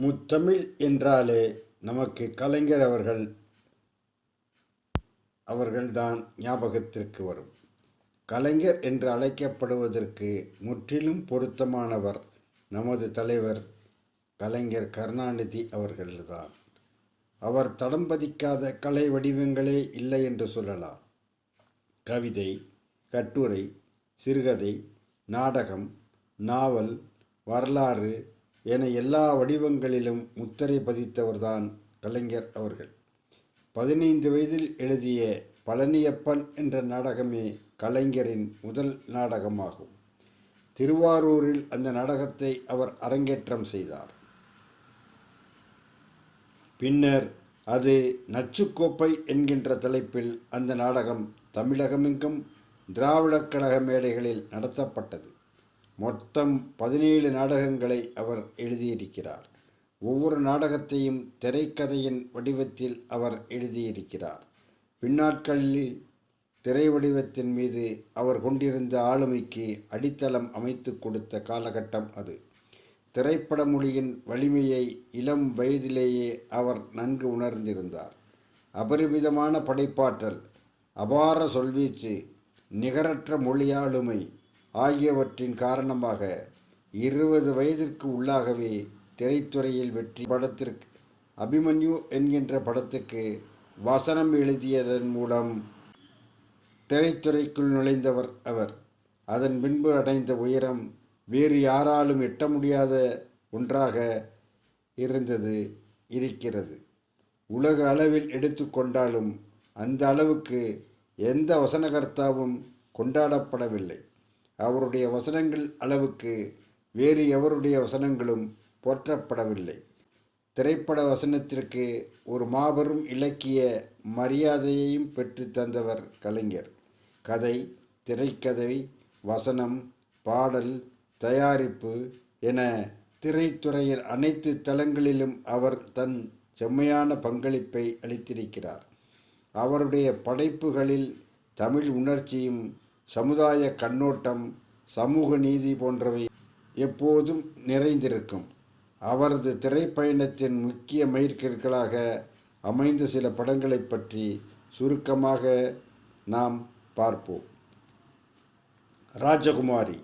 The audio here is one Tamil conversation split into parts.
முத்தமிழ் என்றாலே நமக்கு கலைஞர் அவர்கள் அவர்கள்தான் ஞாபகத்திற்கு வரும். கலைஞர் என்று அழைக்கப்படுவதற்கு முற்றிலும் பொருத்தமானவர் நமது தலைவர் கலைஞர் கருணாநிதி அவர்கள்தான். அவர் தடம் பதிக்காத கலை வடிவங்களே இல்லை என்று சொல்லலாம். கவிதை கட்டுரை சிறுகதை நாடகம் நாவல் வரலாறு என எல்லா வடிவங்களிலும் முத்திரை பதித்தவர்தான் கலைஞர் அவர்கள். பதினைந்து வயதில் எழுதிய பழனியப்பன் என்ற நாடகமே கலைஞரின் முதல் நாடகமாகும். திருவாரூரில் அந்த நாடகத்தை அவர் அரங்கேற்றம் செய்தார். பின்னர் அது நச்சுக்கோப்பை என்கின்ற தலைப்பில் அந்த நாடகம் தமிழகமெங்கும் திராவிடக் கழக மேடைகளில் நடத்தப்பட்டது. மொத்தம் பதினேழு நாடகங்களை அவர் எழுதியிருக்கிறார். ஒவ்வொரு நாடகத்தையும் திரைக்கதையின் வடிவத்தில் அவர் எழுதியிருக்கிறார். பின்னாட்களில் திரை வடிவத்தின் மீது அவர் கொண்டிருந்த ஆளுமைக்கு அடித்தளம் அமைத்து கொடுத்த காலகட்டம் அது. திரைப்பட மொழியின் வலிமையை இளம் வயதிலேயே அவர் நன்கு உணர்ந்திருந்தார். அபரிமிதமான படைப்பாற்றல் அபார சொல்வீச்சு நிகரற்ற மொழியாளுமை ஆகியவற்றின் காரணமாக இருபது வயதிற்கு உள்ளாகவே திரைத்துறையில் வெற்றி படத்திற்கு அபிமன்யு என்கின்ற படத்துக்கு வசனம் எழுதியதன் மூலம் திரைத்துறைக்குள் நுழைந்தவர் அவர். அதன் பின்பு அடைந்த உயரம் வேறு யாராலும் எட்ட முடியாத ஒன்றாக இருந்தது இருக்கிறது. உலக அளவில் எடுத்துக்கொண்டாலும் அந்த அளவுக்கு எந்த வசனகர்த்தாவும் கொண்டாடப்படவில்லை. அவருடைய வசனங்கள் அளவுக்கு வேறு எவருடைய வசனங்களும் போற்றப்படவில்லை. திரைப்பட வசனத்திற்கு ஒரு மாபெரும் இலக்கிய மரியாதையையும் பெற்று தந்தவர் கலைஞர். கதை திரைக்கதை வசனம் பாடல் தயாரிப்பு என திரைத்துறையின் அனைத்து தளங்களிலும் அவர் தன் செம்மையான பங்களிப்பை அளித்திருக்கிறார். அவருடைய படைப்புகளில் தமிழ் உணர்ச்சியும் சமுதாய கண்ணோட்டம் சமூக நீதி போன்றவை எப்போதும் நிறைந்திருக்கும். அவரது திரைப்பயணத்தின் முக்கிய மைற்கற்களாக அமைந்த சில படங்களை பற்றி சுருக்கமாக நாம் பார்ப்போம். ராஜகுமாரி.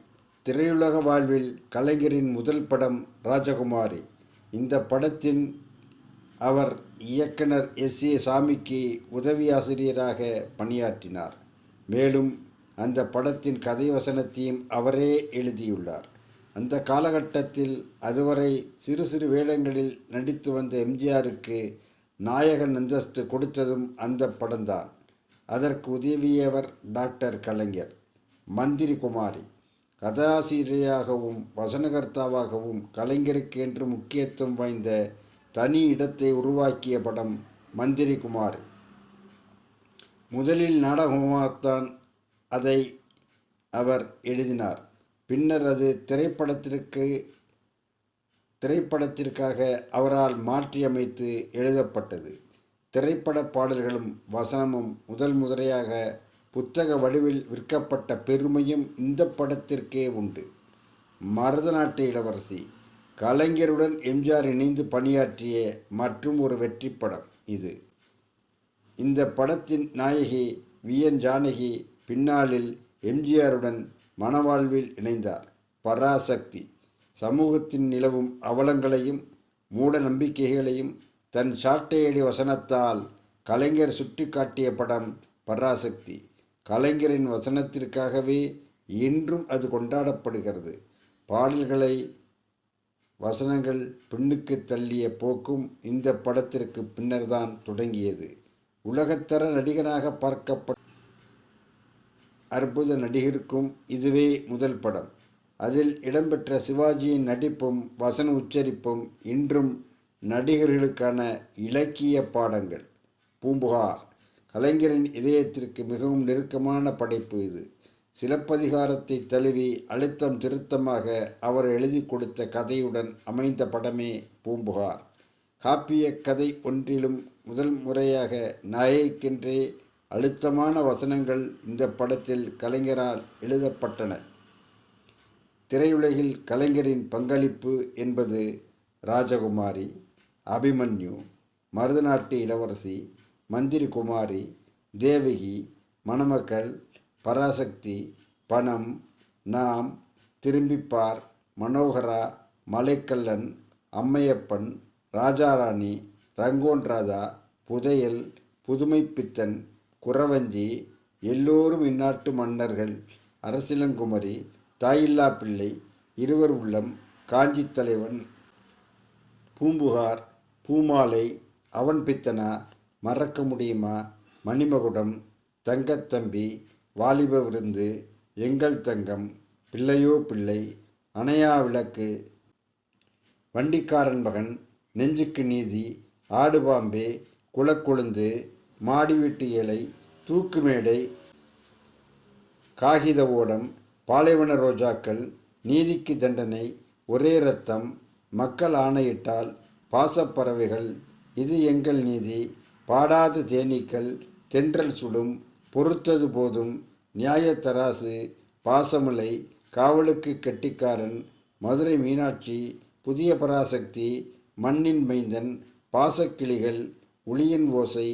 திரையுலக வாழ்வில் கலைஞரின் முதல் படம் ராஜகுமாரி. இந்த படத்தின் அவர் இயக்குனர் எஸ் ஏ சாமிக்கு உதவி ஆசிரியராக பணியாற்றினார். மேலும் அந்த படத்தின் கதை வசனத்தையும் அவரே எழுதியுள்ளார். அந்த காலகட்டத்தில் அதுவரை சிறு சிறு வேடங்களில் நடித்து வந்த எம்ஜிஆருக்கு நாயகன் அந்தஸ்து கொடுத்ததும் அந்த படம்தான். அதற்கு உதவியவர் டாக்டர் கலைஞர் மந்திரி குமாரி கதாசிரியராகவும் வசனகர்த்தாவாகவும் கலைஞருக்கு என்று முக்கியத்துவம் வாய்ந்த தனி இடத்தை உருவாக்கிய படம் மந்திரி குமாரி. முதலில் நாடகமாகத்தான் அதை அவர் எழுதினார். பின்னர் அது திரைப்படத்திற்கு திரைப்படத்திற்காக அவரால் மாற்றியமைத்து எழுதப்பட்டது. திரைப்பட பாடல்களும் வசனமும் முதல் முதலையாக புத்தக வடிவில் விற்கப்பட்ட பெருமையும் இந்த படத்திற்கே உண்டு. மருதநாட்டு இளவரசி கலைஞருடன் எம்ஜிஆர் இணைந்து பணியாற்றிய மற்றும் ஒரு வெற்றி படம் இது. இந்த படத்தின் நாயகி வி என் ஜானகி பின்னாளில் எம்ஜிஆருடன் மணவாழ்வில் இணைந்தார். பராசக்தி சமூகத்தின் நிலவும் அவலங்களையும் மூட நம்பிக்கைகளையும் தன் சாட்டையடி வசனத்தால் கலைஞர் சுட்டி காட்டிய படம் பராசக்தி. கலைஞரின் வசனத்திற்காகவே இன்றும் அது கொண்டாடப்படுகிறது. பாடல்களை வசனங்கள் பின்னுக்கு தள்ளிய போக்கும் இந்த படத்திற்கு பின்னர்தான் தொடங்கியது. உலகத்தர நடிகனாக பார்க்கப்பட்ட அற்புத நடிகருக்கும் இதுவே முதல் படம். அதில் இடம்பெற்ற சிவாஜியின் நடிப்பும் வசன உச்சரிப்பும் இன்றும் நடிகர்களுக்கான இலக்கிய பாடங்கள். பூம்புகார் கலைஞரின் இதயத்திற்கு மிகவும் நெருக்கமான படைப்பு இது. சிலப்பதிகாரத்தை தழுவி அழுத்தம் திருத்தமாக அவர் எழுதி கொடுத்த கதையுடன் அமைந்த படமே பூம்புகார். காப்பிய கதை ஒன்றிலும் முதல் முறையாக நாயகிக்கென்றே அழுத்தமான வசனங்கள் இந்த படத்தில் கலைஞரால் எழுதப்பட்டன. திரையுலகில் கலைஞரின் பங்களிப்பு என்பது ராஜகுமாரி அபிமன்யு மருதநாட்டு இளவரசி மந்திரி குமாரி தேவகி மணமக்கள் பராசக்தி பணம் நாம் திரும்பிப்பார் மனோகரா மலைக்கல்லன் அம்மையப்பன் ராஜாராணி ரங்கோன் ராதா புதையல் புதுமைப்பித்தன் குறவஞ்சி எல்லோரும் இந்நாட்டு மன்னர்கள் அரசிலங்குமரி தாயில்லா பிள்ளை இருவர் உள்ளம் காஞ்சி தலைவன் பூம்புகார் பூமாலை அவன் பித்தனா மறக்க முடியுமா மணிமகுடம் தங்கத்தம்பி வாலிப விருந்து எங்கள் தங்கம் பிள்ளையோ பிள்ளை அணையா விளக்கு வண்டிக்காரன் மகன் நெஞ்சுக்கு நீதி ஆடு பாம்பே குலக்கொழுந்து மாடி இலை தூக்குமேடை காகித ஓடம் பாலைவன ரோஜாக்கள் நீதிக்கு தண்டனை ஒரே ரத்தம் மக்கள் ஆணையிட்டால் பாசப்பறவைகள் இது எங்கள் நீதி பாடாத தேனீக்கள் தென்றல் சுடும் பொறுத்தது போதும் நியாயத்தராசு பாசமலை காவலுக்கு கெட்டிக்காரன் மதுரை மீனாட்சி புதிய பராசக்தி மண்ணின் மைந்தன் பாசக்கிளிகள் உளியின் ஓசை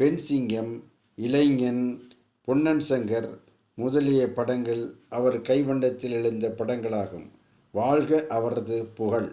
பெண் சிங்கம் இளைஞன் பொன்னன் சங்கர் முதலிய படங்கள் அவர் கைவண்ணத்தில் எழுந்த படங்களாகும். வாழ்க அவரது புகழ்.